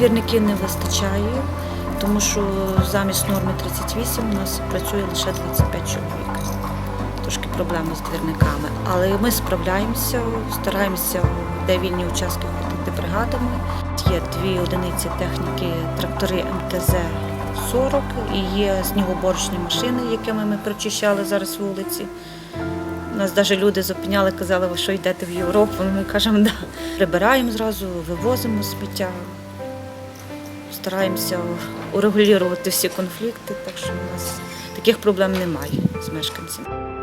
Двірників не вистачає, тому що замість норми 38 у нас працює лише 25 чоловік. Трошки проблеми з двірниками. Але ми справляємося, стараємося, де вільні участки ходити бригадами. Є дві одиниці техніки, трактори МТЗ-40 і є снігоборочні машини, якими ми прочищали зараз вулиці. Нас навіть люди зупиняли, казали, ви що йдете в Європу. Ми кажемо, да. Прибираємо зразу, вивозимо сміття, стараємося урегулювати всі конфлікти, так що у нас таких проблем немає з мешканцями.